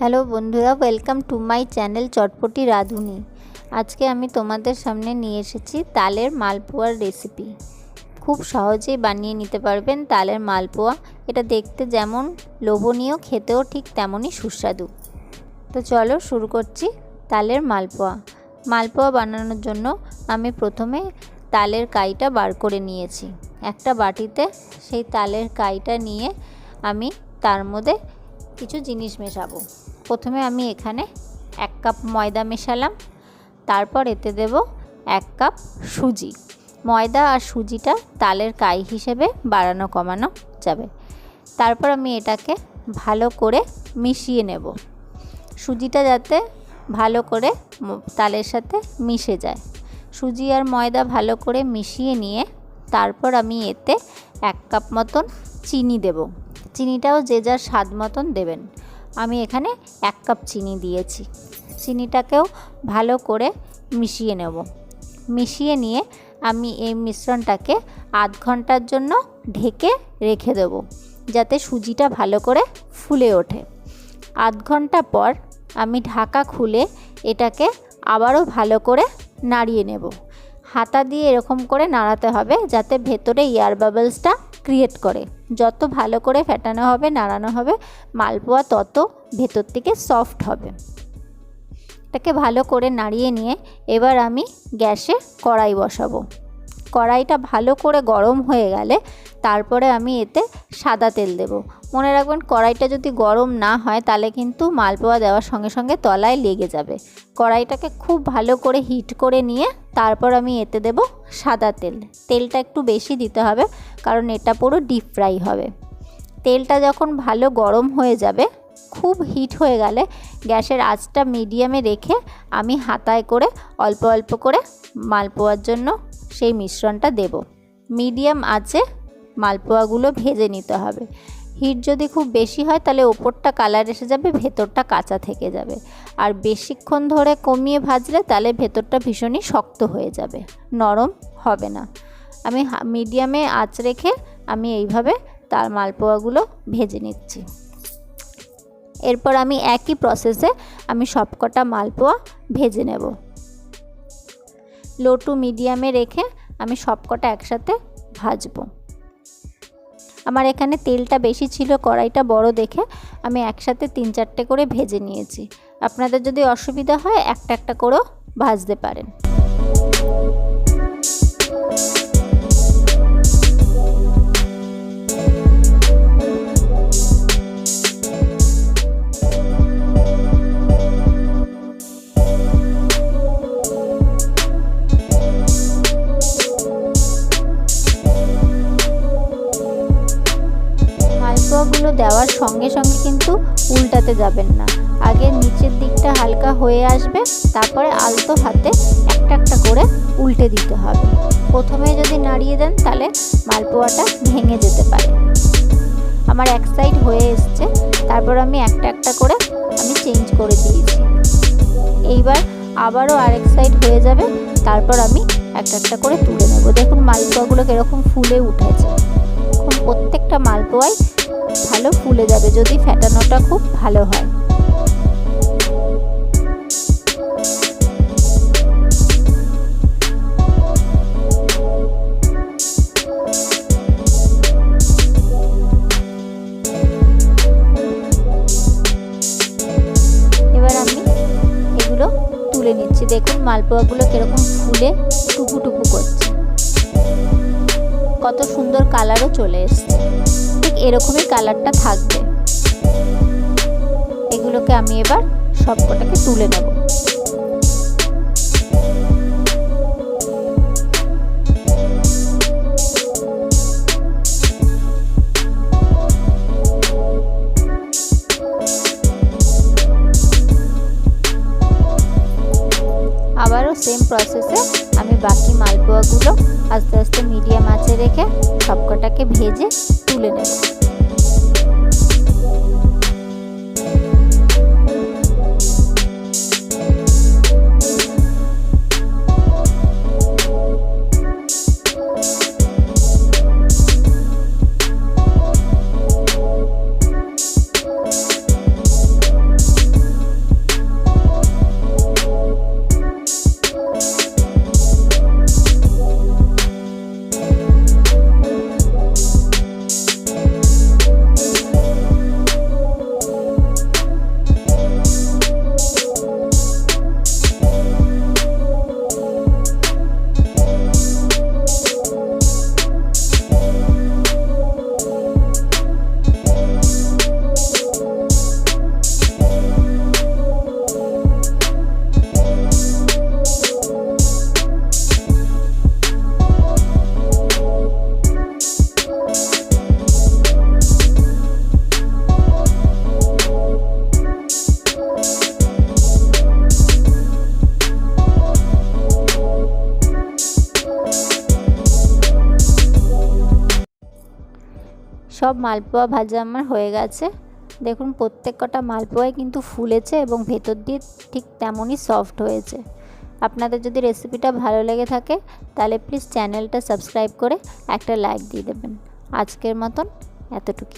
Hello বন্ধুরা welcome to my channel Chotpoti Radhuni. আজকে আমি তোমাদের সামনে নিয়ে এসেছি তালের মালপোয়ার রেসিপি খুব সহজেই বানিয়ে নিতে পারবেন তালের মালপোয়া। এটা দেখতে যেমন লোভনীয়, খেতেও ঠিক তেমনই সুস্বাদু। তো চলো শুরু করছি তালের মালপোয়া। মালপোয়া বানানোর জন্য আমি প্রথমে তালের কাইটা বার করে নিয়েছি। একটা বাটিতে সেই তালের কাইটা নিয়ে আমি তার মধ্যে কিছু জিনিস মেশাবো। প্রথমে আমি এখানে এক কাপ ময়দা মেশালাম। তারপর এতে দেব এক কাপ সুজি। ময়দা আর সুজিটা তালের কাই হিসেবে বাড়ানো কমানো যাবে। তারপর আমি এটাকে ভালো করে মিশিয়ে নেব। সুজিটা যাতে ভালো করে তালের সাথে মিশে যায়। সুজি আর ময়দা ভালো করে মিশিয়ে নিয়ে তারপর আমি এতে এক কাপ মতন চিনি দেব। চিনিটাও যে যার স্বাদ মতন দেবেন। আমি এখানে এক কাপ চিনি দিয়েছি। চিনিটাকেও ভালো করে মিশিয়ে নেব। মিশিয়ে নিয়ে আমি এই মিশ্রণটাকে আধ ঘণ্টার জন্য ঢেকে রেখে দেব, যাতে সুজিটা ভালো করে ফুলে ওঠে। আধ ঘণ্টা পর আমি ঢাকা খুলে এটাকে আবারও ভালো করে নাড়িয়ে নেব। হাতা দিয়ে এরকম করে নাড়াতে হবে, যাতে ভেতরে এয়ার বাবলসটা ক্রিয়েট করে। যত ভালো করে ফেটানো হবে, নাড়ানো হবে, মালপোয়া তত ভেতর থেকে সফট হবে। এটাকে ভালো করে নাড়িয়ে নিয়ে এবার আমি গ্যাসে কড়াই বসাবো। কড়াইটা ভালো করে গরম হয়ে গেলে তারপরে আমি এতে সাদা তেল দেব। মনে রাখবেন, কড়াইটা যদি গরম না হয়, তাহলে কিন্তু মালপোয়া দেওয়ার সঙ্গে সঙ্গে তলায় লেগে যাবে। কড়াইটাকে খুব ভালো করে হিট করে নিয়ে তারপর আমি এতে দেব সাদা তেল। তেলটা একটু বেশি দিতে হবে, কারণ এটা পুরো ডিপ ফ্রাই হবে। তেলটা যখন ভালো গরম হয়ে যাবে, খুব হিট হয়ে গেলে গ্যাসের আঁচটা মিডিয়ামে রেখে আমি হাতায় করে অল্প অল্প করে মালপোয়ার জন্য সেই মিশ্রণটা দেব। মিডিয়াম আঁচে মালপোয়াগুলো ভেজে নিতে হবে। হিট যদি খুব বেশি হয়, তাহলে ওপরটা কালার এসে যাবে, ভেতরটা কাঁচা থেকে যাবে। আর বেশিক্ষণ ধরে কমিয়ে ভাজলে, তাহলে ভেতরটা ভীষণই শক্ত হয়ে যাবে। নরম হবে না। আমি মিডিয়ামে আঁচ রেখে আমি এইভাবে তার মালপোয়াগুলো ভেজে নিচ্ছি। এরপর আমি একই প্রসেসে আমি সবকটা মালপোয়া ভেজে নেব। লো টু মিডিয়ামে রেখে আমি সবকটা একসাথে ভাজবো। আমার এখানে তেলটা বেশি ছিল, কড়াইটা বড় দেখে আমি একসাথে তিন চারটে করে ভেজে নিয়েছি। আপনাদের যদি অসুবিধা হয়, একটা একটা করেও ভাজতে পারেন। দেওয়ার সঙ্গে সঙ্গে কিন্তু উল্টাতে যাবেন না। আগে নিচের দিকটা হালকা হয়ে আসবে, তারপরে আলতো হাতে একটা একটা করে উল্টে দিতে হবে। প্রথমে যদি নাড়িয়ে দেন, তাহলে মালপোয়াটা ভেঙে যেতে পারে। আমার এক সাইড হয়ে এসছে, তারপর আমি একটা একটা করে আমি চেঞ্জ করে দিয়েছি। এইবার আবারও আরেক সাইড হয়ে যাবে, তারপর আমি একটা একটা করে তুলে নেব। দেখুন মালপোয়াগুলো কীরকম ফুলে উঠেছে। এখন প্রত্যেকটা মালপোয়াই ভালো ফুলে যাবে, যদি ফেটানোটা খুব ভালো হয়। দেখুন মালপোয়াগুলো কীরকম ফুলে টুকু টুকু করছে। কত সুন্দর কালারও চলে এসছে। ঠিক এরকমই কালারটা থাকবে। এগুলোকে আমি এবার সবকটাকে তুলে নেব। আবারও সেম প্রসেসে আমি বাকি মালপোয়াগুলো আস্তে আস্তে মিডিয়াম আঁচে রেখে সবকটাকে ভেজে তুলে নেব। সব মালপোয়া ভাজা আমার হয়ে গেছে। দেখুন, প্রত্যেক কটা মালপোয়াই কিন্তু ফুলেছে এবং ভেতর দিয়ে ঠিক তেমনই সফট হয়েছে। আপনাদের যদি রেসিপিটা ভালো লেগে থাকে, তাহলে প্লিজ চ্যানেলটা সাবস্ক্রাইব করে একটা লাইক দিয়ে দেবেন। আজকের মতন এতটুকু